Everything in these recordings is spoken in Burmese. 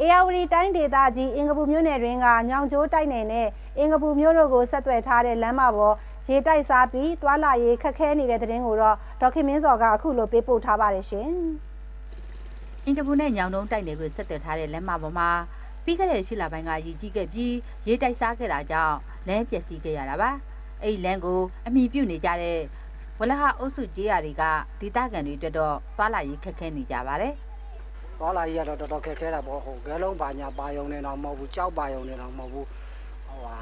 အေယာဝတီတိုင်းဒေသကြီးအင်္ဂပူမြို့နယ်တွင်ကညောင်ကျိုးတိုက်နယ်နဲ့အင်္ဂပူမြို့တို့ကိုဆက်သွယ်ထားတဲ့လမ်းမပေါ်ရေတိုက်စားပြီးသွာလာရေးခက်ခဲနေတဲ့တဲ့တင်ကိုတော့ဒေါက်ခင်မင်းစော်ကအခုလိုပေးပို့ထားပါတယ်ရှင်။အင်ကပူနဲ့ညောင်တုံးတိုက်နယ်ကိုဆက်သွယ်ထားတဲ့လမ်းမပေါ်မှာပြီးခဲ့တဲ့ရှစ်လပိုင်းကရည်ကြီးခဲ့ပြီးရေတိုက်စားခဲ့တာကြောင့်လမ်းပျက်စီးခဲ့ရတာပါအဲ့ဒီလမ်းကိုအမိပြုတ်နေကြတဲ့ဝလဟအုပ်စုကြေးရတွေကဒေသခံတွေအတွက်တော့သွားလာရေးခက်ခဲနေကြပါတယ် သွားလာကြီးကတော့တော်တော်ခက်ခဲတာပေါ့ဟိုဂဲလုံးပါညာပါယုံနေတော့မဟုတ်ဘူးကြောက်ပါယုံနေတော့မဟုတ်ဘူးဟိုဟာ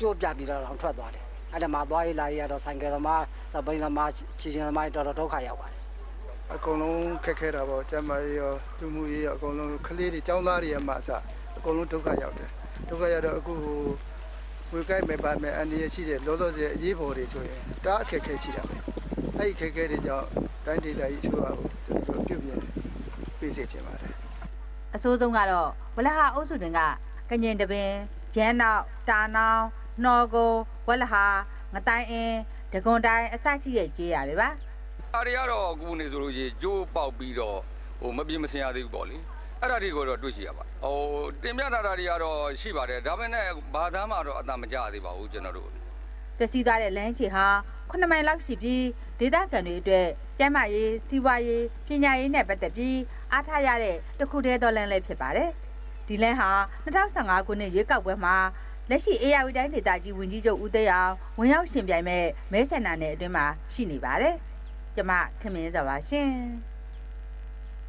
ကြိုးပြပြီးတော့တော့ထွက်သွားတယ်အဲ့ဒါမှသွားရေးလာရေးကတော့ဆိုင်ကယ်သမားစပိန်သမားချီချင်းသမားတော်တော်ဒုက္ခရောက်ပါတယ်အကုန်လုံးခက်ခဲတာပေါ့ကျမ်းမာရေးရောလူမှုရေးရောအကုန်လုံးကလေးတွေចောင်းသားတွေရမှအစအကုန်လုံးဒုက္ခရောက်တယ်ဒုက္ခရောက်တော့အခုဟိုဝေကိုက်မဲ့ပါမဲ့အနေရရှိတဲ့လောလောဆယ်အရေးပေါ်တွေဆိုရင်တအားအခက်ခဲရှိတာပဲအဲ့ဒီခက်ခဲတွေကြောင့်တိုင်းဒေသကြီးအစိုးရကိုကျွန်တော်တို့ပြုပြင်ပေးစေချင်ပါတယ် အဆိုးဆုံးကတော့ဝလဟအုပ်စုတွေကကညင်တပင်ဂျမ်းနောက်တာနောင်နှော်ကုန်းဝလဟငတိုင်းအင်းဒဂွန်တိုင်းအစရှိတဲ့ကြေးရတွေပါအားတွေကတော့အခုနေဆိုလို့ရှိရင်ကြိုးပေါက်ပြီးတော့ဟိုမပြင်းမစင်ရသေးဘူးပေါ့လေအဲ့ဒါတွေကိုတော့တွေ့ရှိရပါဟိုတင်ပြတာတာတွေကတော့ရှိပါတယ်ဒါပေမဲ့ဘာသာမှတော့အတမကြသေးပါဘူးကျွန်တော်တို့ပျက်စီးသွားတဲ့လမ်းခြေဟာ9မိုင်လောက်ရှိပြီးဒေသခံတွေအတွက်ကျန်းမာရေးစီးပွားရေးပညာရေးနဲ့ပတ်သက်ပြီး အားထားရတဲ့တစ်ခုတည်းသောလမ်းလည်းဖြစ်ပါတယ်။ဒီလမ်းဟာ2015ခုနှစ်ရွေးကောက်ပွဲမှာလက်ရှိ AR တိုင်းဒေသကြီးဝင်ကြီးချုပ်ဦးသိန်းအောင်ဝင်ရောက်ရှင်ပြိုင်မဲ့မဲဆန္ဒနယ်အတွင်းမှာရှိနေပါတယ်။ကျမခင်မင်းစောပါရှင်။